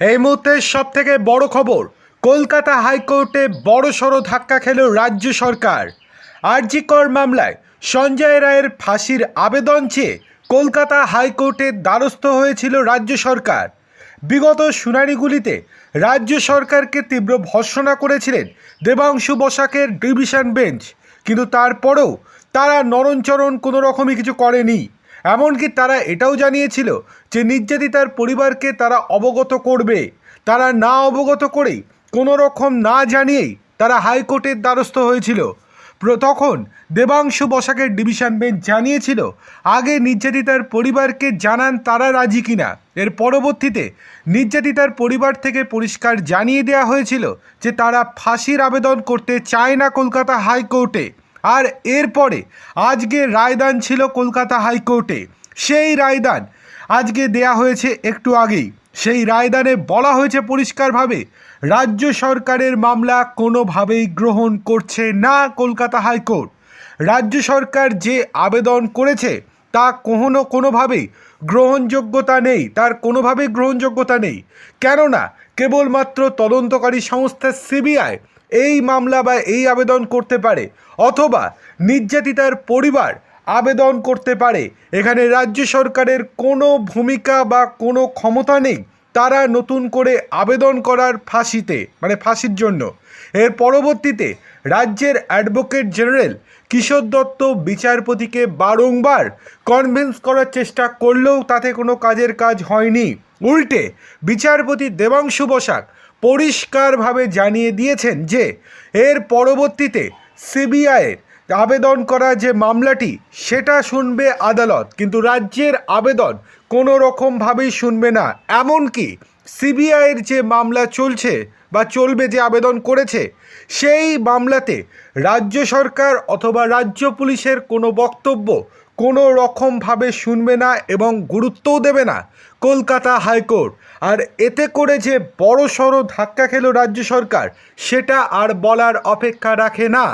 এই মুহূর্তে সব থেকে বড় খবর, কলকাতা হাইকোর্টে বড় সড়ো ধাক্কা খেল রাজ্য সরকার। আরজিকর মামলায় সঞ্জয় রায়ের ফাঁসির আবেদন চেয়ে কলকাতা হাইকোর্টের দ্বারস্থ হয়েছিল রাজ্য সরকার। বিগত শুনানিগুলিতে রাজ্য সরকারকে তীব্র ভর্সনা করেছিলেন দেবাংশু বসাকের ডিভিশন বেঞ্চ, কিন্তু তারপরেও তারা নরণচরণ কোনো রকমই কিছু করেনি। এমনকি তারা এটাও জানিয়েছিল যে নির্যাতিতার পরিবারকে তারা অবগত করবে। তারা না অবগত করেই, কোনো রকম না জানিয়েই তারা হাইকোর্টের দ্বারস্থ হয়েছিল। তখন দেবাংশু বসাকের ডিভিশন বেঞ্চ জানিয়েছিল, আগে নির্যাতিতার পরিবারকে জানান তারা রাজি কিনা। এর পরবর্তীতে নির্যাতিতার পরিবার থেকে পরিষ্কার জানিয়ে দেওয়া হয়েছিল যে তারা ফাঁসির আবেদন করতে চায় না কলকাতা হাইকোর্টে। আর এরপরে আজকে রায়দান ছিল কলকাতা হাইকোর্টে। সেই রায়দান আজকে দেয়া হয়েছে একটু আগেই। সেই রায়দানে বলা হয়েছে পরিষ্কারভাবে, রাজ্য সরকারের মামলা কোনোভাবেই গ্রহণ করছে না কলকাতা হাইকোর্ট। রাজ্য সরকার যে আবেদন করেছে তা কোনো কোনোভাবেই গ্রহণযোগ্যতা নেই, তার কোনোভাবেই গ্রহণযোগ্যতা নেই। কেননা, কেবলমাত্র তদন্তকারী সংস্থা সিবিআই এই মামলা বা এই আবেদন করতে পারে, অথবা নির্যাতিতার পরিবার আবেদন করতে পারে। এখানে রাজ্য সরকারের কোনো ভূমিকা বা কোনো ক্ষমতা নেই। তারা নতুন করে আবেদন করার ফাঁসিতে মানে ফাঁসির জন্য। এর পরবর্তীতে রাজ্যের অ্যাডভোকেট জেনারেল কিশোর দত্ত বিচারপতিকে বারংবার কনভিন্স করার চেষ্টা করলেও তাতে কোনো কাজের কাজ হয়নি। উল্টে বিচারপতি দেবাংশু বসাক পরিষ্কারভাবে জানিয়ে দিয়েছেন যে, এর পরবর্তীতে সিবিআইয়ের আবেদন করা যে মামলাটি, সেটা শুনবে আদালত। কিন্তু রাজ্যের আবেদন কোনো রকমভাবেই শুনবে না। এমনকি সিবিআইয়ের যে মামলা চলছে বা চলবে, যে আবেদন করেছে, সেই মামলাতে রাজ্য সরকার অথবা রাজ্য পুলিশের কোনো বক্তব্য কোনো রকমভাবে শুনবে না এবং গুরুত্বও দেবে না কলকাতা হাইকোর্ট। আর এতে করে যে বড় সড়ো ধাক্কা খেল রাজ্য সরকার, সেটা আর বলার অপেক্ষা রাখে না।